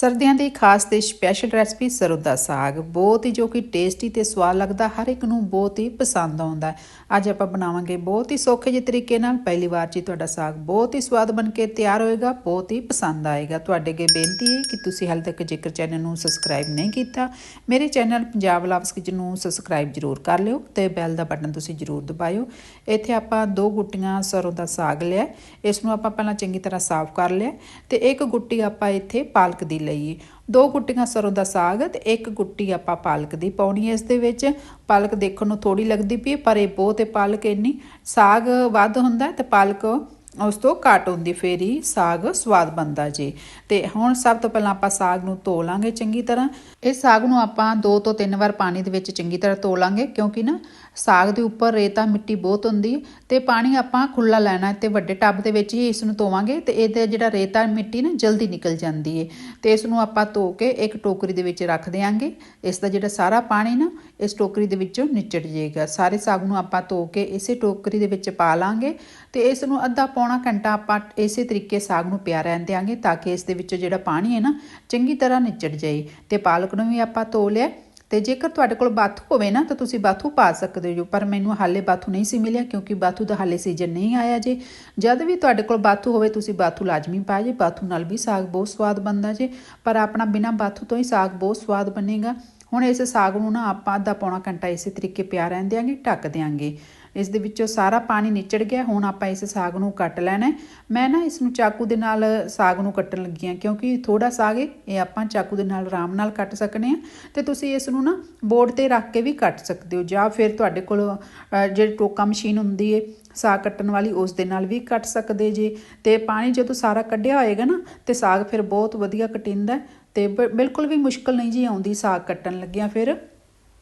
ਸਰਦੀਆਂ ਦੀ ਖਾਸ ਤੇ ਸਪੈਸ਼ਲ ਰੈਸਪੀ ਸਰੋਂ ਦਾ ਸਾਗ। ਬਹੁਤ ਹੀ ਜੋ ਕਿ ਟੇਸਟੀ ਤੇ ਸਵਾਦ ਲੱਗਦਾ, ਹਰ ਇੱਕ ਨੂੰ ਬਹੁਤ ਹੀ ਪਸੰਦ ਆਉਂਦਾ ਅੱਜ ਆਪਾਂ ਬਣਾਵਾਂਗੇ ਬਹੁਤ ਹੀ ਸੌਖੇ ਜਿਹੇ ਤਰੀਕੇ ਨਾਲ। ਪਹਿਲੀ ਵਾਰ 'ਚ ਤੁਹਾਡਾ ਸਾਗ ਬਹੁਤ ਹੀ ਸਵਾਦ ਬਣ ਕੇ ਤਿਆਰ ਹੋਏਗਾ, ਬਹੁਤ ਹੀ ਪਸੰਦ ਆਏਗਾ। ਤੁਹਾਡੇ ਅੱਗੇ ਬੇਨਤੀ ਹੈ ਕਿ ਤੁਸੀਂ ਹਾਲੇ ਤੱਕ ਜੇਕਰ ਚੈਨਲ ਨੂੰ ਸਬਸਕ੍ਰਾਈਬ ਨਹੀਂ ਕੀਤਾ, ਮੇਰੇ ਚੈਨਲ ਪੰਜਾਬ ਲਵਸ ਕਿਚਨ ਨੂੰ ਸਬਸਕ੍ਰਾਈਬ ਜ਼ਰੂਰ ਕਰ ਲਿਓ ਤੇ ਬੈਲ ਦਾ ਬਟਨ ਤੁਸੀਂ ਜ਼ਰੂਰ ਦਬਾਇਓ। ਇੱਥੇ ਆਪਾਂ ਦੋ ਗੁੱਟੀਆਂ ਸਰੋਂ ਦਾ ਸਾਗ ਲਿਆ। ਇਸ ਨੂੰ ਆਪਾਂ ਪਹਿਲਾਂ ਚੰਗੀ ਤਰ੍ਹਾਂ ਸਾਫ਼ ਕਰ ਲਿਆ ਤੇ ਇੱਕ ਗੁੱਟੀ ਆਪਾਂ ਇੱਥੇ ਪਾਲਕ ਦੀ ਲਈਏ ਦੋ ਗੁੱਟੀਆਂ ਸਰੋਂ ਦਾ ਸਾਗ ਤੇ ਇੱਕ ਗੁੱਟੀ ਆਪਾਂ ਪਾਲਕ ਦੀ ਪਾਉਣੀ ਹੈ ਇਸ ਦੇ ਵਿੱਚ। ਪਾਲਕ ਦੇਖਣ ਨੂੰ ਥੋੜੀ ਲੱਗਦੀ ਪਈ ਪਰ ਇਹ ਬਹੁਤ ਹੈ ਪਾਲਕ ਇੰਨੀ। ਸਾਗ ਵੱਧ ਹੁੰਦਾ ਤੇ ਪਾਲਕ ਉਸ ਤੋਂ ਘੱਟ ਹੁੰਦੀ, ਫੇਰ ਹੀ ਸਾਗ ਸਵਾਦ ਬਣਦਾ ਜੀ। ਤੇ ਹੁਣ ਸਭ ਤੋਂ ਪਹਿਲਾਂ ਆਪਾਂ ਸਾਗ ਨੂੰ ਧੋ ਲਾਂਗੇ ਚੰਗੀ ਤਰ੍ਹਾਂ। ਇਹ ਸਾਗ ਨੂੰ ਆਪਾਂ ਦੋ ਤੋਂ ਤਿੰਨ ਵਾਰ ਪਾਣੀ ਦੇ ਵਿੱਚ ਚੰਗੀ ਤਰ੍ਹਾਂ ਧੋ ਲਾਂਗੇ, ਕਿਉਂਕਿ ਨਾ ਸਾਗ ਦੇ ਉੱਪਰ ਰੇਤਾ ਮਿੱਟੀ ਬਹੁਤ ਹੁੰਦੀ ਹੈ ਤੇ ਪਾਣੀ ਆਪਾਂ ਖੁੱਲਾ ਲੈਣਾ ਹੈ ਤੇ ਵੱਡੇ ਟੱਬ ਦੇ ਵਿੱਚ ਹੀ ਇਸ ਨੂੰ ਧੋਵਾਂਗੇ ਤੇ ਇਹਦੇ ਜਿਹੜਾ ਰੇਤਾ ਮਿੱਟੀ ਨਾ ਜਲਦੀ ਨਿਕਲ ਜਾਂਦੀ ਹੈ ਤੇ ਇਸ ਨੂੰ ਆਪਾਂ ਧੋ ਕੇ ਇੱਕ ਟੋਕਰੀ ਦੇ ਵਿੱਚ ਰੱਖ ਦਿਆਂਗੇ। ਇਸ ਦਾ ਜਿਹੜਾ ਸਾਰਾ ਪਾਣੀ ਨਾ, ਇਸ ਟੋਕਰੀ ਦੇ ਵਿੱਚੋਂ ਨਿਚੜ ਜਾਏਗਾ। ਸਾਰੇ ਸਾਗ ਨੂੰ ਆਪਾਂ ਧੋ ਕੇ ਇਸੇ ਟੋਕਰੀ ਦੇ ਵਿੱਚ ਪਾ ਲਾਂਗੇ ਤੇ ਇਸ ਨੂੰ ਅੱਧਾ ਪੌਣਾ ਘੰਟਾ ਆਪਾਂ ਇਸੇ ਤਰੀਕੇ ਸਾਗ ਨੂੰ ਪਿਆ ਰਹਿਣ ਦਿਆਂਗੇ ਤਾਂ ਕਿ ਇਸ ਦੇ ਵਿੱਚੋਂ ਜਿਹੜਾ ਪਾਣੀ ਹੈ ਨਾ, ਚੰਗੀ ਤਰ੍ਹਾਂ ਨਿਚੜ ਜਾਏ। ਤੇ ਪਾਲਕ ਨੂੰ ਵੀ ਆਪਾਂ ਧੋ ਲਿਆ। ਤੇ ਜੇਕਰ ਤੁਹਾਡੇ ਕੋਲ ਬਾਥੂ ਹੋਵੇ ਨਾ, ਤਾਂ ਤੁਸੀਂ ਬਾਥੂ ਪਾ ਸਕਦੇ ਹੋ। ਪਰ ਮੈਨੂੰ ਹਾਲੇ ਬਾਥੂ ਨਹੀਂ ਸੀ ਮਿਲਿਆ, ਕਿਉਂਕਿ ਬਾਥੂ ਦਾ ਹਾਲੇ ਸੀਜ਼ਨ ਨਹੀਂ ਆਇਆ ਜੇ। ਜਦ ਵੀ ਤੁਹਾਡੇ ਕੋਲ ਬਾਥੂ ਹੋਵੇ, ਤੁਸੀਂ ਬਾਥੂ ਲਾਜ਼ਮੀ ਪਾਏ ਜੇ ਬਾਥੂ ਨਾਲ ਵੀ ਸਾਗ ਬਹੁਤ ਸਵਾਦ ਬਣਦਾ ਜੇ। ਪਰ ਆਪਣਾ ਬਿਨਾ ਬਾਥੂ ਤੋਂ ਹੀ ਸਾਗ ਬਹੁਤ ਸਵਾਦ ਬਣੇਗਾ। ਹੁਣ ਇਸ ਸਾਗ ਨੂੰ ਨਾ ਆਪਾਂ ਅੱਧਾ ਪੌਣਾ ਘੰਟਾ ਇਸੇ ਤਰੀਕੇ ਪਿਆ ਰਹਿਣ ਦਿਆਂਗੇ, ਢੱਕ ਦਿਆਂਗੇ। ਇਸ ਦੇ ਵਿੱਚੋਂ ਸਾਰਾ ਪਾਣੀ ਨਿਚੜ ਗਿਆ, ਹੁਣ ਆਪਾਂ ਇਸ ਸਾਗ ਨੂੰ ਕੱਟ ਲੈਣਾ ਮੈਂ ਨਾ ਇਸ ਨੂੰ ਚਾਕੂ ਦੇ ਨਾਲ ਸਾਗ ਨੂੰ ਕੱਟਣ ਲੱਗੀ ਹਾਂ, ਕਿਉਂਕਿ ਥੋੜਾ ਸਾਗ ਹੈ, ਇਹ ਆਪਾਂ ਚਾਕੂ ਦੇ ਨਾਲ ਆਰਾਮ ਨਾਲ ਕੱਟ ਸਕਨੇ ਆ ਤੇ ਤੁਸੀਂ ਇਸ ਨੂੰ ਨਾ ਬੋਰਡ ਤੇ ਰੱਖ ਕੇ ਵੀ ਕੱਟ ਸਕਦੇ ਹੋ, ਜਾਂ ਫਿਰ ਤੁਹਾਡੇ ਕੋਲ ਜਿਹੜੀ ਟੋਕਾ ਮਸ਼ੀਨ ਹੁੰਦੀ ਹੈ, ਸਾਗ ਕੱਟਣ ਵਾਲੀ, ਉਸ ਦੇ ਨਾਲ ਵੀ ਕੱਟ ਸਕਦੇ ਜੇ। ਤੇ ਪਾਣੀ ਜਦੋਂ ਸਾਰਾ ਕੱਢਿਆ ਹੋਏਗਾ ਨਾ, ਤੇ ਸਾਗ ਫਿਰ ਬਹੁਤ ਵਧੀਆ ਕਟਿੰਦਾ ਹੈ। ਤੇ ਬ- ਬਿਲਕੁਲ ਵੀ ਮੁਸ਼ਕਲ ਨਹੀਂ ਜੀ ਆਉਂਦੀ ਸਾਗ ਕੱਟਣ ਲੱਗਿਆ ਫਿਰ।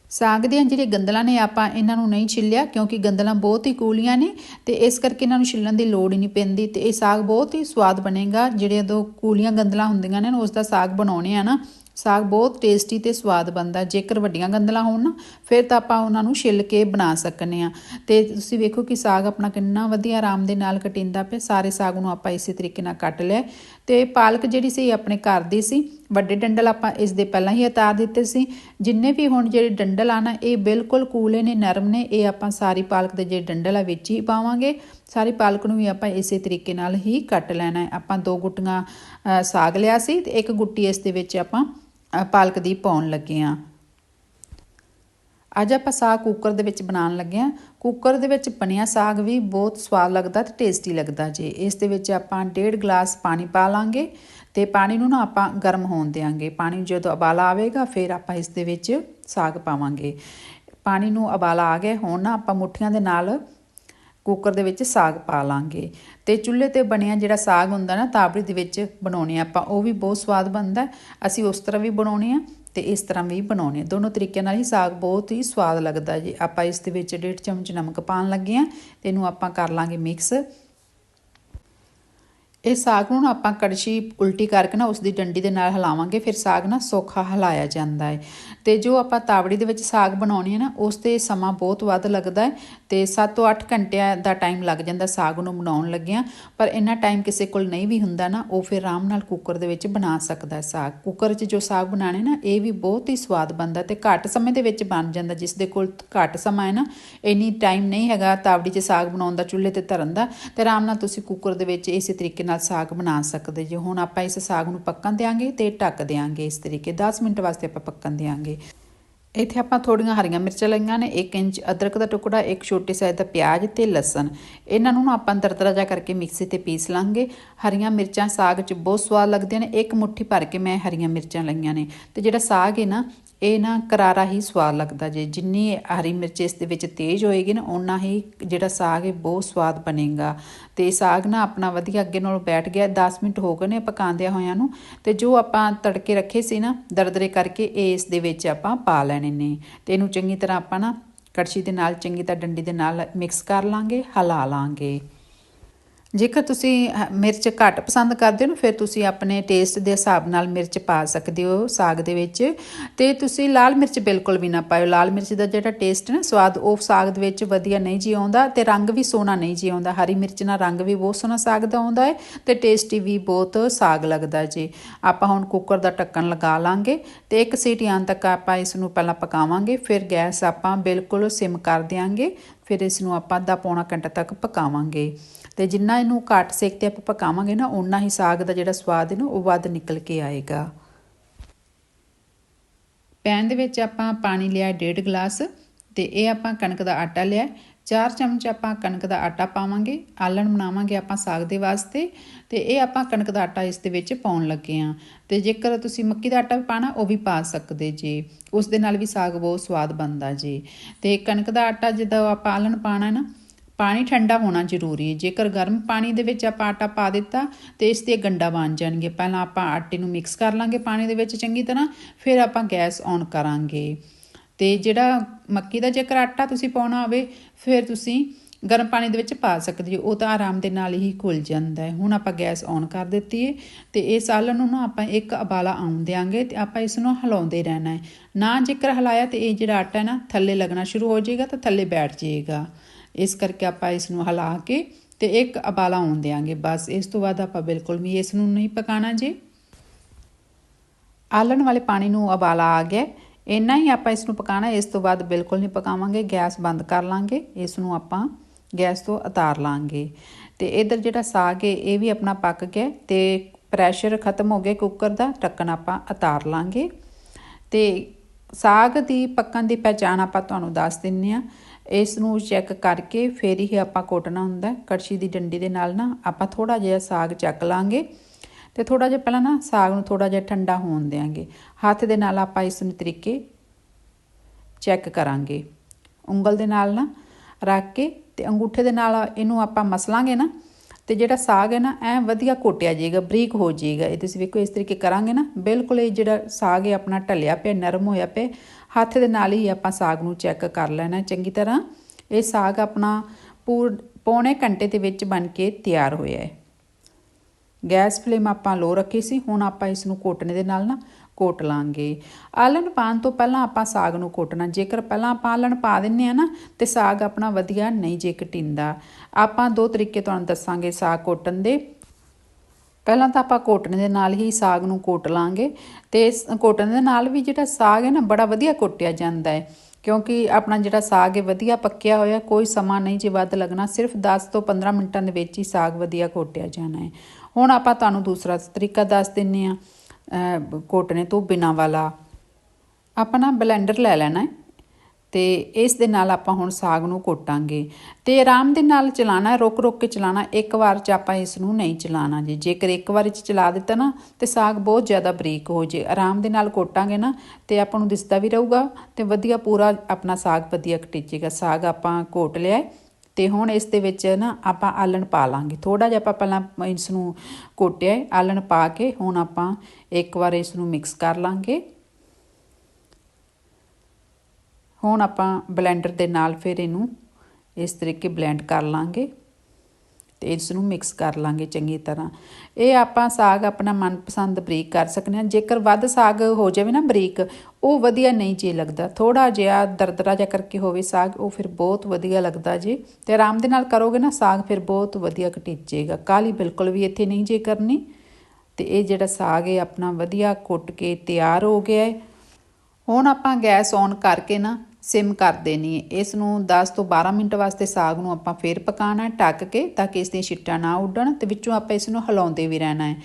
ਸਾਗ ਦੀਆਂ ਜਿਹੜੇ ਗੰਦਲਾਂ ਨੇ ਆਪਾਂ ਇਹਨਾਂ ਨੂੰ ਨਹੀਂ ਛਿੱਲਿਆ, ਕਿਉਂਕਿ ਗੰਦਲਾਂ ਬਹੁਤ ਹੀ ਕੂਲੀਆਂ ਨੇ ਤੇ ਇਸ ਕਰਕੇ ਇਹਨਾਂ ਨੂੰ ਛਿੱਲਣ ਦੀ ਲੋੜ ਹੀ ਨਹੀਂ ਪੈਂਦੀ ਤੇ ਇਹ ਸਾਗ ਬਹੁਤ ਹੀ ਸਵਾਦ ਬਣੇਗਾ। ਜਿਹੜੇ ਦੋ ਕੂਲੀਆਂ ਗੰਦਲਾਂ ਹੁੰਦੀਆਂ ਨੇ ਉਸ ਦਾ ਸਾਗ ਬਣਾਉਣੇ ਆ ਨਾ, ਸਾਗ ਬਹੁਤ ਟੇਸਟੀ ਤੇ ਸਵਾਦ ਬਣਦਾ। ਜੇਕਰ ਵੱਡੀਆਂ ਗੰਦਲਾਂ ਹੋਣ ਨਾ, ਫਿਰ ਤਾਂ ਆਪਾਂ ਉਹਨਾਂ ਨੂੰ ਛਿੱਲ ਕੇ ਬਣਾ ਸਕਨੇ ਆ। ਤੇ ਤੁਸੀਂ ਵੇਖੋ ਕਿ ਸਾਗ ਆਪਣਾ ਕਿੰਨਾ ਵਧੀਆ ਆਰਾਮ ਦੇ ਨਾਲ ਕਟਿੰਦਾ ਪਿਆ, ਸਾਰੇ ਸਾਗ ਨੂੰ ਆਪਾਂ ਇਸੇ ਤਰੀਕੇ ਨਾਲ ਕੱਟ ਲਿਆ। ਤੇ ਪਾਲਕ ਜਿਹੜੀ ਸੀ ਆਪਣੇ ਘਰ ਦੀ ਸੀ। ਵੱਡੇ ਡੰਡਲ ਆਪਾਂ ਇਸ ਦੇ ਪਹਿਲਾਂ ਹੀ ਉਤਾਰ ਦਿੱਤੇ ਸੀ। ਜਿੰਨੇ ਵੀ ਹੁਣ ਜਿਹੜੇ ਡੰਡਲ ਆ ਨਾ, ਇਹ ਬਿਲਕੁਲ ਕੂਲੇ ਨੇ, ਨਰਮ ਨੇ, ਇਹ ਆਪਾਂ ਸਾਰੀ ਪਾਲਕ ਦੇ ਜਿਹੜੇ ਡੰਡਲ ਆ ਵਿੱਚ ਹੀ ਪਾਵਾਂਗੇ। ਸਾਰੀ ਪਾਲਕ ਨੂੰ ਵੀ ਆਪਾਂ ਇਸੇ ਤਰੀਕੇ ਨਾਲ ਹੀ ਕੱਟ ਲੈਣਾ ਹੈ। ਆਪਾਂ ਦੋ ਗੁੱਟੀਆਂ ਸਾਗ ਲਿਆ ਸੀ ਤੇ ਇੱਕ ਗੁੱਟੀ ਇਸ ਦੇ ਵਿੱਚ ਆਪਾਂ ਪਾਲਕ ਦੀ ਪਾਉਣ ਲੱਗੇ ਆ ਅੱਜ ਆਪਾਂ ਸਾਗ ਕੁੱਕਰ ਦੇ ਵਿੱਚ ਬਣਾਉਣ ਲੱਗੇ ਆ ਕੁੱਕਰ ਦੇ ਵਿੱਚ ਬਣਿਆ ਸਾਗ ਵੀ ਬਹੁਤ ਸਵਾਦ ਲੱਗਦਾ ਤੇ ਟੇਸਟੀ ਲੱਗਦਾ ਜੇ। ਇਸ ਦੇ ਵਿੱਚ ਆਪਾਂ 1.5 ਗਲਾਸ ਪਾਣੀ ਪਾ ਲਾਂਗੇ ਤੇ ਪਾਣੀ ਨੂੰ ਨਾ ਆਪਾਂ ਗਰਮ ਹੋਣ ਦੇਾਂਗੇ ਪਾਣੀ ਜਦੋਂ ਉਬਾਲਾ ਆਵੇਗਾ, ਫਿਰ ਆਪਾਂ ਇਸ ਦੇ ਵਿੱਚ ਸਾਗ ਪਾਵਾਂਗੇ। ਪਾਣੀ ਨੂੰ ਉਬਾਲਾ ਆ ਗਿਆ, ਹੁਣ ਨਾ ਆਪਾਂ ਮੁੱਠੀਆਂ ਦੇ ਨਾਲ ਕੁੱਕਰ ਦੇ ਵਿੱਚ ਸਾਗ ਪਾ ਲਾਂਗੇ। ਤੇ ਚੁੱਲ੍ਹੇ ਤੇ ਬਣਿਆ ਜਿਹੜਾ ਸਾਗ ਹੁੰਦਾ ਨਾ, ਤਾਬੜੀ ਦੇ ਵਿੱਚ ਬਣਾਉਣੇ ਆਪਾਂ, ਉਹ ਵੀ ਬਹੁਤ ਸਵਾਦ ਬਣਦਾ। ਅਸੀਂ ਉਸ ਤਰ੍ਹਾਂ ਵੀ ਬਣਾਉਣੇ ਆ। ਤੇ ਇਸ ਤਰ੍ਹਾਂ ਵੀ ਬਣਾਉਣੇ ਦੋਨੋਂ ਤਰੀਕਿਆਂ ਨਾਲ ਹੀ ਸਾਗ ਬਹੁਤ ਹੀ ਸਵਾਦ ਲੱਗਦਾ ਜੀ। ਆਪਾਂ ਇਸ ਦੇ ਵਿੱਚ ਡੇਢ ਚਮਚ ਨਮਕ ਪਾਣ ਲੱਗੇ ਆ ਤੇ ਇਹਨੂੰ ਆਪਾਂ ਕਰ ਲਾਂਗੇ ਮਿਕਸ। ਇਹ ਸਾਗ ਨੂੰ ਆਪਾਂ ਕੜਛੀ ਉਲਟੀ ਕਰਕੇ ਨਾ ਉਸ ਦੀ ਡੰਡੀ ਦੇ ਨਾਲ ਹਿਲਾਵਾਂਗੇ, ਫਿਰ ਸਾਗ ਨਾ ਸੌਖਾ ਹਿਲਾਇਆ ਜਾਂਦਾ ਹੈ। ਤੇ ਜੋ ਆਪਾਂ ਤਾਵੜੀ ਦੇ ਵਿੱਚ ਸਾਗ ਬਣਾਉਣੀ ਹੈ ਨਾ, ਉਸ ਤੇ ਸਮਾਂ ਬਹੁਤ ਵੱਧ ਲੱਗਦਾ ਹੈ ਤੇ 7 ਤੋਂ 8 ਘੰਟਿਆਂ ਦਾ ਟਾਈਮ ਲੱਗ ਜਾਂਦਾ ਸਾਗ ਨੂੰ ਬਣਾਉਣ ਲੱਗਿਆਂ। ਪਰ ਇੰਨਾ ਟਾਈਮ ਕਿਸੇ ਕੋਲ ਨਹੀਂ ਵੀ ਹੁੰਦਾ ਨਾ, ਉਹ ਫਿਰ ਆਰਾਮ ਨਾਲ ਕੁੱਕਰ ਦੇ ਵਿੱਚ ਬਣਾ ਸਕਦਾ ਹੈ ਸਾਗ। ਕੁੱਕਰ 'ਚ ਜੋ ਸਾਗ ਬਣਾਣੇ ਨਾ, ਇਹ ਵੀ ਬਹੁਤ ਹੀ ਸਵਾਦ ਬਣਦਾ ਤੇ ਘੱਟ ਸਮੇਂ ਦੇ ਵਿੱਚ ਬਣ ਜਾਂਦਾ, ਜਿਸ ਦੇ ਕੋਲ ਘੱਟ ਸਮਾਂ ਹੈ ਨਾ, ਇੰਨੀ ਟਾਈਮ ਨਹੀਂ ਹੈਗਾ ਤਾਵੜੀ 'ਚ ਸਾਗ ਬਣਾਉਣ ਦਾ, ਚੁੱਲ੍ਹੇ ਤੇ ਧਰਨ ਦਾ। ਤੇ ਆਰਾਮ ਨਾਲ ਤੁਸੀਂ ਕੁੱਕਰ ਦੇ ਵਿੱਚ ਇਸੇ ਤਰੀਕੇ ਨਾਲ ਸਾਗ ਬਣਾ ਸਕਦੇ ਜੇ। ਹੁਣ ਆਪਾਂ ਇਸ ਸਾਗ ਨੂੰ ਪੱਕਣ ਦਿਆਂਗੇ ਤੇ ਢੱਕ ਦਿਆਂਗੇ ਇਸ ਤਰੀਕੇ। 10 ਮਿੰਟ ਵਾਸਤੇ ਆਪਾਂ ਪੱਕਣ ਦਿਆਂਗੇ। ਇੱਥੇ ਆਪਾਂ ਥੋੜੀਆਂ ਹਰੀਆਂ ਮਿਰਚਾਂ ਲਈਆਂ ਨੇ 1 ਇੰਚ ਅਦਰਕ ਦਾ ਟੁਕੜਾ, ਇੱਕ ਛੋਟੇ ਸਾਈਜ਼ ਦਾ ਪਿਆਜ਼ ਤੇ ਲਸਣ। ਇਹਨਾਂ ਨੂੰ ਨਾ ਆਪਾਂ ਦਰਦਰਾ ਜਾ ਕਰਕੇ ਮਿਕਸੀ ਤੇ ਪੀਸ ਲਾਂਗੇ। ਹਰੀਆਂ ਮਿਰਚਾਂ ਸਾਗ 'ਚ ਬਹੁਤ ਸਵਾਦ ਲੱਗਦੀਆਂ ਨੇ। ਇੱਕ ਮੁੱਠੀ ਭਰ ਕੇ ਮੈਂ ਹਰੀਆਂ ਮਿਰਚਾਂ ਲਈਆਂ ਨੇ। ਤੇ ਜਿਹੜਾ ਸਾਗ ਹੈ ਨਾ ਇਹ ਨਾ ਕਰਾਰਾ ਹੀ ਸਵਾਦ ਲੱਗਦਾ ਜੇ। ਜਿੰਨੀ ਹਰੀ ਮਿਰਚ ਇਸ ਦੇ ਵਿੱਚ ਤੇਜ਼ ਹੋਏਗੀ ਨਾ, ਓਨਾ ਹੀ ਜਿਹੜਾ ਸਾਗ ਹੈ, ਬਹੁਤ ਸਵਾਦ ਬਣੇਗਾ। ਤੇ ਸਾਗ ਨਾ ਆਪਣਾ ਵਧੀਆ ਅੱਗੇ ਨਾਲੋਂ ਬੈਠ ਗਿਆ। 10 ਮਿੰਟ ਹੋ ਗਏ ਨੇ ਪਕਾਉਂਦਿਆਂ ਹੋਇਆਂ ਨੂੰ। ਤੇ ਜੋ ਆਪਾਂ ਤੜਕੇ ਰੱਖੇ ਸੀ ਨਾ, ਦਰਦਰੇ ਕਰਕੇ ਇਹ ਇਸ ਦੇ ਵਿੱਚ ਆਪਾਂ ਪਾ ਲੈਣੇ ਨੇ। ਤੇ ਇਹਨੂੰ ਚੰਗੀ ਤਰ੍ਹਾਂ ਆਪਾਂ ਨਾ ਕੜਛੀ ਦੇ ਨਾਲ, ਚੰਗੀ ਤਰ੍ਹਾਂ ਡੰਡੀ ਦੇ ਨਾਲ ਮਿਕਸ ਕਰ ਲਾਂਗੇ, ਹਲਾ ਲਾਂਗੇ। ਜੇਕਰ ਤੁਸੀਂ ਮਿਰਚ ਘੱਟ ਪਸੰਦ ਕਰਦੇ ਹੋ ਨਾ ਫਿਰ ਤੁਸੀਂ ਆਪਣੇ ਟੇਸਟ ਦੇ ਹਿਸਾਬ ਨਾਲ ਮਿਰਚ ਪਾ ਸਕਦੇ ਹੋ ਸਾਗ ਦੇ ਵਿੱਚ। ਤੇ ਤੁਸੀਂ ਲਾਲ ਮਿਰਚ ਬਿਲਕੁਲ ਵੀ ਨਾ ਪਾਇਓ। ਲਾਲ ਮਿਰਚ ਦਾ ਜਿਹੜਾ ਟੇਸਟ ਨਾ, ਸਵਾਦ, ਉਹ ਸਾਗ ਦੇ ਵਿੱਚ ਵਧੀਆ ਨਹੀਂ ਜੀ ਆਉਂਦਾ ਤੇ ਰੰਗ ਵੀ ਸੋਹਣਾ ਨਹੀਂ ਜੀ ਆਉਂਦਾ। ਹਰੀ ਮਿਰਚ ਨਾਲ ਰੰਗ ਵੀ ਬਹੁਤ ਸੋਹਣਾ ਸਾਗ ਦਾ ਆਉਂਦਾ ਹੈ ਤੇ ਟੇਸਟੀ ਵੀ ਬਹੁਤ ਸਾਗ ਲੱਗਦਾ ਜੀ। ਆਪਾਂ ਹੁਣ ਕੁੱਕਰ ਦਾ ਢੱਕਣ ਲਗਾ ਲਾਂਗੇ ਤੇ ਇੱਕ ਸੀਟੀ ਆਉਣ ਤੱਕ ਆਪਾਂ ਇਸ ਨੂੰ ਪਹਿਲਾਂ ਪਕਾਵਾਂਗੇ, ਫਿਰ ਗੈਸ ਆਪਾਂ ਬਿਲਕੁਲ ਸਿਮ ਕਰ ਦਿਆਂਗੇ, ਫਿਰ ਇਸ ਨੂੰ ਆਪਾਂ ਅੱਧਾ ਪੌਣਾ ਘੰਟਾ ਤੱਕ ਪਕਾਵਾਂਗੇ। ਤੇ ਜਿੰਨਾ ਇਹਨੂੰ ਘੱਟ ਸੇਕ ਤੇ ਆਪਾਂ ਪਕਾਵਾਂਗੇ ਨਾ ਉਨਾ ਹੀ ਸਾਗ ਦਾ ਜਿਹੜਾ ਸਵਾਦ ਹੈ ਨਾ ਉਹ ਵੱਧ ਨਿਕਲ ਕੇ ਆਏਗਾ। ਪੈਨ ਦੇ ਵਿੱਚ ਆਪਾਂ ਪਾਣੀ ਲਿਆ ਡੇਢ ਗਲਾਸ ਤੇ ਇਹ ਆਪਾਂ ਕਣਕ ਦਾ ਆਟਾ ਲਿਆ। 4 ਚਮਚ ਆਪਾਂ ਕਣਕ ਦਾ ਆਟਾ ਪਾਵਾਂਗੇ, ਆਲਣ ਬਣਾਵਾਂਗੇ ਆਪਾਂ ਸਾਗ ਦੇ ਵਾਸਤੇ ਤੇ ਇਹ ਆਪਾਂ ਕਣਕ ਦਾ ਆਟਾ ਇਸ ਦੇ ਵਿੱਚ ਪਾਉਣ ਲੱਗੇ ਆ। ਤੇ ਜੇਕਰ ਤੁਸੀਂ ਮੱਕੀ ਦਾ ਆਟਾ ਵੀ ਪਾਣਾ, ਉਹ ਵੀ ਪਾ ਸਕਦੇ ਜੀ। ਉਸ ਦੇ ਨਾਲ ਵੀ ਸਾਗ ਬਹੁਤ ਸਵਾਦ ਬਣਦਾ ਜੀ। ਤੇ ਕਣਕ ਦਾ ਆਟਾ ਜਦੋਂ ਆਪਾਂ ਆਲਣ ਪਾਣਾ ਨਾ ਪਾਣੀ ਠੰਡਾ ਹੋਣਾ ਜ਼ਰੂਰੀ ਹੈ। ਜੇਕਰ ਗਰਮ ਪਾਣੀ ਦੇ ਵਿੱਚ ਆਪਾਂ ਆਟਾ ਪਾ ਦਿੱਤਾ ਤੇ ਇਸ ਤੇ ਗੰਡਾ ਬਣ ਜਾਣਗੇ। ਪਹਿਲਾਂ ਆਪਾਂ ਆਟੇ ਨੂੰ ਮਿਕਸ ਕਰ ਲਾਂਗੇ ਪਾਣੀ ਦੇ ਵਿੱਚ ਚੰਗੀ ਤਰ੍ਹਾਂ, ਫਿਰ ਆਪਾਂ ਗੈਸ ਔਨ ਕਰਾਂਗੇ। ਤੇ ਜਿਹੜਾ ਮੱਕੀ ਦਾ ਜੇਕਰ ਆਟਾ ਤੁਸੀਂ ਪਾਉਣਾ ਹੋਵੇ, ਫਿਰ ਤੁਸੀਂ ਗਰਮ ਪਾਣੀ ਦੇ ਵਿੱਚ ਪਾ ਸਕਦੇ ਹੋ। ਉਹ ਤਾਂ ਆਰਾਮ ਦੇ ਨਾਲ ਹੀ ਘੁਲ ਜਾਂਦਾ ਹੈ। ਹੁਣ ਆਪਾਂ ਗੈਸ ਔਨ ਕਰ ਦਿੱਤੀ ਹੈ ਤੇ ਇਹ ਸਾਲਣ ਨੂੰ ਨਾ ਆਪਾਂ ਇੱਕ ਉਬਾਲਾ ਆਉਣ ਦੇਾਂਗੇ ਤੇ ਆਪਾਂ ਇਸ ਨੂੰ ਹਿਲਾਉਂਦੇ ਰਹਿਣਾ ਹੈ। ਨਾ ਜੇਕਰ ਹਿਲਾਇਆ ਤੇ ਇਹ ਜਿਹੜਾ ਆਟਾ ਹੈ ਨਾ, ਥੱਲੇ ਲੱਗਣਾ ਸ਼ੁਰੂ ਹੋ ਜਾਏਗਾ ਤਾਂ ਥੱਲੇ ਬੈਠ ਜਾਏਗਾ। ਇਸ ਕਰਕੇ ਆਪਾਂ ਇਸ ਨੂੰ ਹਿਲਾ ਕੇ ਤੇ ਇੱਕ ਉਬਾਲਾ ਆਉਣ ਦੇਾਂਗੇ ਬਸ ਇਸ ਤੋਂ ਬਾਅਦ ਆਪਾਂ ਬਿਲਕੁਲ ਵੀ ਇਸ ਨੂੰ ਨਹੀਂ ਪਕਾਣਾ ਜੀ। ਆਲਣ ਵਾਲੇ ਪਾਣੀ ਨੂੰ ਉਬਾਲਾ ਆ ਗਿਆ। ਇੰਨਾ ਹੀ ਆਪਾਂ ਇਸ ਨੂੰ ਪਕਾਣਾ। ਇਸ ਤੋਂ ਬਾਅਦ ਬਿਲਕੁਲ ਨਹੀਂ ਪਕਾਵਾਂਗੇ। ਗੈਸ ਬੰਦ ਕਰ ਲਾਂਗੇ। ਇਸ ਨੂੰ ਆਪਾਂ ਗੈਸ ਤੋਂ ਉਤਾਰ ਲਾਂਗੇ। ਤੇ ਇਧਰ ਜਿਹੜਾ ਸਾਗ ਹੈ, ਇਹ ਵੀ ਆਪਣਾ ਪੱਕ ਗਿਆ ਤੇ ਪ੍ਰੈਸ਼ਰ ਖਤਮ ਹੋ ਗਿਆ ਕੁੱਕਰ ਦਾ। ਢੱਕਣ ਆਪਾਂ ਉਤਾਰ ਲਾਂਗੇ। ਤੇ ਸਾਗ ਦੀ ਪੱਕਣ ਦੀ ਪਹਿਚਾਣ ਆਪਾਂ ਤੁਹਾਨੂੰ ਦੱਸ ਦਿੰਨੇ ਆ ਇਸ ਨੂੰ ਚੈੱਕ ਕਰਕੇ ਫਿਰ ਹੀ ਆਪਾਂ ਕੋਟਣਾ ਹੁੰਦਾ ਕੜਛੀ ਦੀ ਡੰਡੀ ਦੇ ਨਾਲ ਨਾ ਆਪਾਂ ਥੋੜਾ ਜਿਹਾ ਸਾਗ ਚੱਕ ਲਾਂਗੇ ਤੇ ਥੋੜਾ ਜਿਹਾ ਪਹਿਲਾਂ ਨਾ ਸਾਗ ਨੂੰ ਥੋੜਾ ਜਿਹਾ ਠੰਡਾ ਹੋਣ ਦੇਾਂਗੇ ਹੱਥ ਦੇ ਨਾਲ ਆਪਾਂ ਇਸ ਨੂੰ ਤਰੀਕੇ ਚੈੱਕ ਕਰਾਂਗੇ। ਉਂਗਲ ਦੇ ਨਾਲ ਨਾ ਰੱਖ ਕੇ ਤੇ ਅੰਗੂਠੇ ਦੇ ਨਾਲ ਇਹਨੂੰ ਆਪਾਂ ਮਸਲਾਂਗੇ ਨਾ ਤੇ ਜਿਹੜਾ ਸਾਗ ਹੈ ਨਾ, ਐ ਵਧੀਆ ਕੋਟਿਆ ਜਾਏਗਾ, ਬਰੀਕ ਹੋ ਜਾਏਗਾ। ਇਹ ਤੁਸੀਂ ਵੇਖੋ, ਇਸ ਤਰੀਕੇ ਕਰਾਂਗੇ ਨਾ, ਬਿਲਕੁਲ ਇਹ ਜਿਹੜਾ ਸਾਗ ਹੈ, ਆਪਣਾ ਢੱਲਿਆ ਪਿਆ, ਨਰਮ ਹੋਇਆ ਪਿਆ ਹੱਥ ਦੇ ਨਾਲ ਹੀ ਆਪਾਂ ਸਾਗ ਨੂੰ ਚੈੱਕ ਕਰ ਲੈਣਾ ਚੰਗੀ ਤਰ੍ਹਾਂ ਇਹ ਸਾਗ ਆਪਣਾ ਪੂਰ ਪੌਣੇ ਘੰਟੇ ਦੇ ਵਿੱਚ ਬਣ ਕੇ ਤਿਆਰ ਹੋਇਆ ਹੈ। ਗੈਸ ਫਲੇਮ ਆਪਾਂ ਲੋ ਰੱਖੀ ਸੀ। ਹੁਣ ਆਪਾਂ ਇਸ ਨੂੰ ਕੋਟਣੇ ਦੇ ਨਾਲ ਨਾ ਕੋਟ ਲਾਂਗੇ। ਆਲਣ ਪਾਣ ਤੋਂ ਪਹਿਲਾਂ ਆਪਾਂ ਸਾਗ ਨੂੰ ਕੋਟਣਾ ਜੇਕਰ ਪਹਿਲਾਂ ਆਪਾਂ ਆਲਣ ਪਾ ਦਿੰਨੇ ਆ ਨਾ, ਤੇ ਸਾਗ ਆਪਣਾ ਵਧੀਆ ਨਹੀਂ ਜੇ ਕਟਿੰਦਾ ਆਪਾਂ ਦੋ ਤਰੀਕੇ ਤੁਹਾਨੂੰ ਦੱਸਾਂਗੇ ਸਾਗ ਕੋਟਣ ਦੇ। ਪਹਿਲਾਂ ਤਾਂ ਆਪਾਂ ਕੋਟਣੇ ਦੇ ਨਾਲ ਹੀ ਸਾਗ ਨੂੰ ਕੋਟ ਲਾਂਗੇ ਤੇ ਇਸ ਦੇ ਨਾਲ ਵੀ ਜਿਹੜਾ ਸਾਗ ਹੈ ਨਾ, ਬੜਾ ਵਧੀਆ ਕੋਟਿਆ ਜਾਂਦਾ ਹੈ। ਕਿਉਂਕਿ ਆਪਣਾ ਜਿਹੜਾ ਸਾਗ ਹੈ, ਵਧੀਆ ਪੱਕਿਆ ਹੋਇਆ, ਕੋਈ ਸਮਾਂ ਨਹੀਂ ਜੇ ਵੱਧ ਲੱਗਣਾ, ਸਿਰਫ 10 ਤੋਂ 15 ਮਿੰਟਾਂ ਦੇ ਵਿੱਚ ਹੀ ਸਾਗ ਵਧੀਆ ਕੋਟਿਆ ਜਾਣਾ ਹੈ। ਹੁਣ ਆਪਾਂ ਤੁਹਾਨੂੰ ਦੂਸਰਾ ਤਰੀਕਾ ਦੱਸ ਦਿੰਨੇ ਆ ਕੋਟਣੇ ਤੋਂ ਬਿਨਾ ਵਾਲਾ। ਆਪਾਂ ਨਾ ਬਲੈਂਡਰ ਲੈ ਲੈਣਾ ਹੈ। ਤੇ ਇਸ ਦੇ ਨਾਲ ਆਪਾਂ ਹੁਣ ਸਾਗ ਨੂੰ ਕੋਟਾਂਗੇ। ਤੇ ਆਰਾਮ ਦੇ ਨਾਲ ਚਲਾਣਾ ਰੁਕ ਰੁਕ ਕੇ ਚਲਾਣਾ, ਇੱਕ ਵਾਰ ਚ ਆਪਾਂ ਇਸ ਨੂੰ ਨਹੀਂ ਚਲਾਣਾ ਜੀ। ਜੇਕਰ ਇੱਕ ਵਾਰ ਚ ਚਲਾ ਦਿੱਤਾ ਨਾ, ਤੇ ਸਾਗ ਬਹੁਤ ਜ਼ਿਆਦਾ ਬਰੀਕ ਹੋ ਜੇ। ਆਰਾਮ ਦੇ ਨਾਲ ਕੋਟਾਂਗੇ ਨਾ, ਤੇ ਆਪਾਂ ਨੂੰ ਦਿਸਦਾ ਵੀ ਰਹੂਗਾ ਤੇ ਵਧੀਆ ਪੂਰਾ ਆਪਣਾ ਸਾਗ ਵਧੀਆ ਕਟਿਚੇਗਾ ਸਾਗ ਆਪਾਂ ਕੋਟ ਲਿਆ ਤੇ ਹੁਣ ਇਸ ਦੇ ਵਿੱਚ ਨਾ ਆਪਾਂ ਆਲਣ ਪਾ ਲਾਂਗੇ। ਥੋੜਾ ਜਿਹਾ ਆਪਾਂ ਪਹਿਲਾਂ ਇਸ ਨੂੰ ਕੋਟਿਆ ਆਲਣ ਪਾ ਕੇ ਹੁਣ ਆਪਾਂ ਇੱਕ ਵਾਰ ਇਸ ਨੂੰ ਮਿਕਸ ਕਰ ਲਾਂਗੇ। ਹੁਣ ਆਪਾਂ ਬਲੈਂਡਰ ਦੇ ਨਾਲ ਫਿਰ ਇਹਨੂੰ ਇਸ ਤਰੀਕੇ ਬਲੈਂਡ ਕਰ ਲਾਂਗੇ ਤੇ ਇਸ ਨੂੰ ਮਿਕਸ ਕਰ ਲਾਂਗੇ ਚੰਗੀ ਤਰ੍ਹਾਂ। ਇਹ ਆਪਾਂ ਸਾਗ ਆਪਣਾ ਮਨਪਸੰਦ ਬਰੀਕ ਕਰ ਸਕਦੇ ਹਾਂ। ਜੇਕਰ ਵੱਧ ਸਾਗ ਹੋ ਜਾਵੇ ਨਾ ਬਰੀਕ, ਉਹ ਵਧੀਆ ਨਹੀਂ ਜੇ ਲੱਗਦਾ। ਥੋੜਾ ਜਿਹਾ ਦਰਦਰਾ ਜਿਹਾ ਕਰਕੇ ਹੋਵੇ ਸਾਗ, ਉਹ ਫਿਰ ਬਹੁਤ ਵਧੀਆ ਲੱਗਦਾ ਜੀ। ਤੇ ਆਰਾਮ ਦੇ ਨਾਲ ਕਰੋਗੇ ਨਾ ਸਾਗ, ਫਿਰ ਬਹੁਤ ਵਧੀਆ ਕਟਿਚੇਗਾ ਕਾਲੀ ਬਿਲਕੁਲ ਵੀ ਇੱਥੇ ਨਹੀਂ ਜੇ ਕਰਨੀ। ਤੇ ਇਹ ਜਿਹੜਾ ਸਾਗ ਹੈ, ਆਪਣਾ ਵਧੀਆ ਕੁੱਟ ਕੇ ਤਿਆਰ ਹੋ ਗਿਆ ਹੈ। ਹੁਣ ਆਪਾਂ ਗੈਸ ਔਨ ਕਰਕੇ ਨਾ ਸਿਮ ਕਰ ਦੇਣੀ ਹੈ ਇਸ ਨੂੰ 10 ਤੋਂ 12 ਮਿੰਟ ਵਾਸਤੇ ਸਾਗ ਨੂੰ ਆਪਾਂ ਫੇਰ ਪਕਾਣਾ ਹੈ, ਢੱਕ ਕੇ, ਤਾਂ ਕਿ ਇਸ ਦੀਆਂ ਛਿੱਟਾਂ ਨਾ ਉੱਡਣ ਤੇ ਵਿੱਚੋਂ ਆਪਾਂ ਇਸ ਨੂੰ ਹਿਲਾਉਂਦੇ ਵੀ ਰਹਿਣਾ ਹੈ।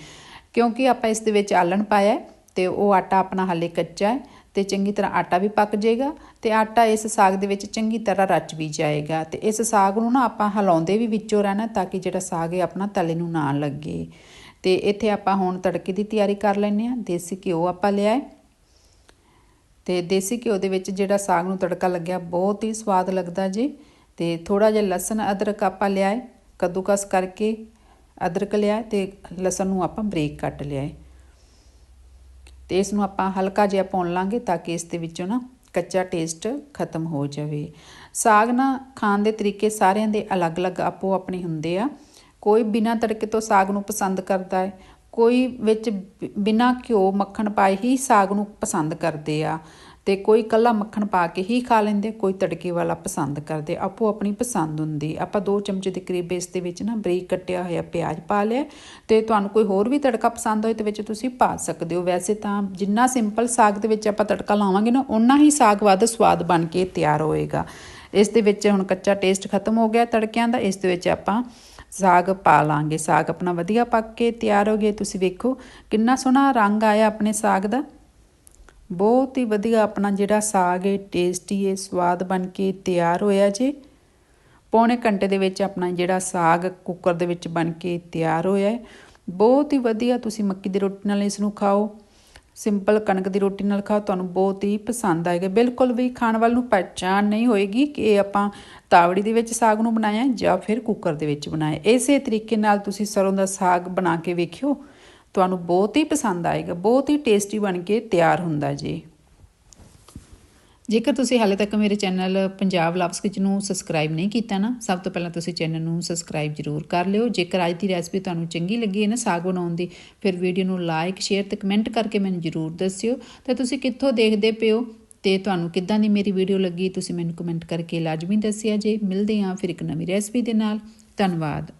ਕਿਉਂਕਿ ਆਪਾਂ ਇਸ ਦੇ ਵਿੱਚ ਆਲਣ ਪਾਇਆ ਹੈ ਤੇ ਉਹ ਆਟਾ ਆਪਣਾ ਹਾਲੇ ਕੱਚਾ ਹੈ ਤੇ ਚੰਗੀ ਤਰ੍ਹਾਂ ਆਟਾ ਵੀ ਪੱਕ ਜਾਏਗਾ ਤੇ ਆਟਾ ਇਸ ਸਾਗ ਦੇ ਵਿੱਚ ਚੰਗੀ ਤਰ੍ਹਾਂ ਰਚ ਵੀ ਜਾਏਗਾ। ਤੇ ਇਸ ਸਾਗ ਨੂੰ ਨਾ ਆਪਾਂ ਹਿਲਾਉਂਦੇ ਵੀ ਵਿੱਚੋਂ ਰਹਿਣਾ ਤਾਂ ਕਿ ਜਿਹੜਾ ਸਾਗ ਹੈ ਆਪਣਾ ਤਲੇ ਨੂੰ ਨਾ ਲੱਗੇ। ਤੇ ਇੱਥੇ ਆਪਾਂ ਹੁਣ ਤੜਕੇ ਦੀ ਤਿਆਰੀ ਕਰ ਲੈਂਦੇ ਆ ਦੇਸੀ ਘਿਓ ਆਪਾਂ ਲਿਆ ਹੈ। ਤੇ ਦੇਸੀ ਘਿਓ ਦੇ ਵਿੱਚ ਜਿਹੜਾ ਸਾਗ ਨੂੰ ਤੜਕਾ ਲੱਗਿਆ, ਬਹੁਤ ਹੀ ਸਵਾਦ ਲੱਗਦਾ ਜੀ। ਤੇ ਥੋੜਾ ਜਿਹਾ ਲਸਣ ਅਦਰਕ ਆਪਾਂ ਲਿਆਏ, ਕੱਦੂਕਸ ਕਰਕੇ ਅਦਰਕ ਲਿਆ ਤੇ ਲਸਣ ਨੂੰ ਆਪਾਂ ਬਰੀਕ ਕੱਟ ਲਿਆਏ। ਹੈ ਤੇ ਇਸ ਨੂੰ ਆਪਾਂ ਹਲਕਾ ਜਿਹਾ ਪਾਉਣ ਲਾਂਗੇ ਤਾਂ ਕਿ ਇਸ ਦੇ ਵਿੱਚੋਂ ਨਾ ਕੱਚਾ ਟੇਸਟ ਖਤਮ ਹੋ ਜਾਵੇ। ਸਾਗ ਨਾ ਖਾਣ ਦੇ ਤਰੀਕੇ ਸਾਰਿਆਂ ਦੇ ਅਲੱਗ-ਅਲੱਗ ਆਪੋ ਆਪਣੇ ਹੁੰਦੇ ਆ। ਕੋਈ ਬਿਨਾਂ ਤੜਕੇ ਤੋਂ ਸਾਗ ਨੂੰ ਪਸੰਦ ਕਰਦਾ ਹੈ ਕੋਈ ਵਿੱਚ ਬਿ- ਬਿਨਾਂ ਘਿਓ ਮੱਖਣ ਪਾਏ ਹੀ ਸਾਗ ਨੂੰ ਪਸੰਦ ਕਰਦੇ ਆ। ਤੇ ਕੋਈ ਕੱਲਾ ਮੱਖਣ ਪਾ ਕੇ ਹੀ ਖਾ ਲੈਂਦੇ, ਕੋਈ ਤੜਕੇ ਵਾਲਾ ਪਸੰਦ ਕਰਦੇ। ਆਪੋ ਆਪਣੀ ਪਸੰਦ ਹੁੰਦੀ। ਆਪਾਂ 2 ਚਮਚੇ ਦੇ ਕਰੀਬ ਇਸ ਦੇ ਵਿੱਚ ਨਾ ਬਰੀਕ ਕੱਟਿਆ ਹੋਇਆ ਪਿਆਜ਼ ਪਾ ਲਿਆ। ਤੇ ਤੁਹਾਨੂੰ ਕੋਈ ਹੋਰ ਵੀ ਤੜਕਾ ਪਸੰਦ ਹੋਏ ਤੇ ਵਿੱਚ ਤੁਸੀਂ ਪਾ ਸਕਦੇ ਹੋ। ਵੈਸੇ ਤਾਂ ਜਿੰਨਾ ਸਿੰਪਲ ਸਾਗ ਦੇ ਵਿੱਚ ਆਪਾਂ ਤੜਕਾ ਲਾਵਾਂਗੇ ਨਾ, ਓਨਾ ਹੀ ਸਾਗ ਵੱਧ ਸਵਾਦ ਬਣ ਕੇ ਤਿਆਰ ਹੋਏਗਾ। ਇਸ ਦੇ ਵਿੱਚ ਹੁਣ ਕੱਚਾ ਟੇਸਟ ਖਤਮ ਹੋ ਗਿਆ ਤੜਕਿਆਂ ਦਾ। ਇਸ ਦੇ ਵਿੱਚ ਆਪਾਂ ਸਾਗ ਪਾ ਲਾਂਗੇ। ਸਾਗ ਆਪਣਾ ਵਧੀਆ ਪੱਕ ਕੇ ਤਿਆਰ ਹੋ ਗਿਆ। ਤੁਸੀਂ ਵੇਖੋ ਕਿੰਨਾ ਸੋਹਣਾ ਰੰਗ ਆਇਆ ਆਪਣੇ ਸਾਗ ਦਾ। ਬਹੁਤ ਹੀ ਵਧੀਆ ਆਪਣਾ ਜਿਹੜਾ ਸਾਗ ਹੈ ਟੇਸਟੀ ਹੈ, ਸਵਾਦ ਬਣ ਕੇ ਤਿਆਰ ਹੋਇਆ ਜੀ। ਪੌਣੇ ਘੰਟੇ ਦੇ ਵਿੱਚ ਆਪਣਾ ਜਿਹੜਾ ਸਾਗ ਕੁੱਕਰ ਦੇ ਵਿੱਚ ਬਣ ਕੇ ਤਿਆਰ ਹੋਇਆ ਹੈ। ਬਹੁਤ ਹੀ ਵਧੀਆ ਤੁਸੀਂ ਮੱਕੀ ਦੀ ਰੋਟੀ ਨਾਲ ਇਸ ਨੂੰ ਖਾਓ। ਸਿੰਪਲ ਕਣਕ ਦੀ ਰੋਟੀ ਨਾਲ ਖਾਓ, ਤੁਹਾਨੂੰ ਬਹੁਤ ਹੀ ਪਸੰਦ ਆਏਗਾ। ਬਿਲਕੁਲ ਵੀ ਖਾਣ ਵਾਲ ਨੂੰ ਪਹਿਚਾਣ ਨਹੀਂ ਹੋਏਗੀ ਕਿ ਇਹ ਆਪਾਂ ਤਾਵੜੀ ਦੇ ਵਿੱਚ ਸਾਗ ਨੂੰ ਬਣਾਇਆ ਜਾਂ ਫਿਰ ਕੁੱਕਰ ਦੇ ਵਿੱਚ ਬਣਾਇਆ ਇਸੇ ਤਰੀਕੇ ਨਾਲ ਤੁਸੀਂ ਸਰੋਂ ਦਾ ਸਾਗ ਬਣਾ ਕੇ ਵੇਖਿਓ, ਤੁਹਾਨੂੰ ਬਹੁਤ ਹੀ ਪਸੰਦ ਆਏਗਾ, ਬਹੁਤ ਹੀ ਟੇਸਟੀ ਬਣ ਕੇ ਤਿਆਰ ਹੁੰਦਾ ਜੀ। ਜੇਕਰ ਤੁਸੀਂ ਹਾਲੇ ਤੱਕ ਮੇਰੇ ਚੈਨਲ ਪੰਜਾਬ ਲਵਸ ਕਿਚਨ ਨੂੰ ਸਬਸਕ੍ਰਾਈਬ ਨਹੀਂ ਕੀਤਾ ਨਾ, ਸਭ ਤੋਂ ਪਹਿਲਾਂ ਤੁਸੀਂ ਚੈਨਲ ਨੂੰ ਸਬਸਕ੍ਰਾਈਬ ਜ਼ਰੂਰ ਕਰ ਲਿਓ। ਜੇਕਰ ਅੱਜ ਦੀ ਰੈਸਪੀ ਤੁਹਾਨੂੰ ਚੰਗੀ ਲੱਗੀ ਹੈ ਨਾ ਸਾਗ ਬਣਾਉਣ ਦੀ, ਫਿਰ ਵੀਡੀਓ ਨੂੰ ਲਾਈਕ ਸ਼ੇਅਰ ਤੇ ਕਮੈਂਟ ਕਰਕੇ ਮੈਨੂੰ ਜ਼ਰੂਰ ਦੱਸਿਓ। ਤੇ ਤੁਸੀਂ ਕਿੱਥੋਂ ਦੇਖਦੇ ਪਿਓ ਤੇ ਤੁਹਾਨੂੰ ਕਿੱਦਾਂ ਦੀ ਮੇਰੀ ਵੀਡੀਓ ਲੱਗੀ, ਤੁਸੀਂ ਮੈਨੂੰ ਕਮੈਂਟ ਕਰਕੇ ਲਾਜ਼ਮੀ ਦੱਸਿਆ ਜੇ। ਮਿਲਦੇ ਹਾਂ ਫਿਰ ਇੱਕ ਨਵੀਂ ਰੈਸਪੀ ਦੇ ਨਾਲ। ਧੰਨਵਾਦ।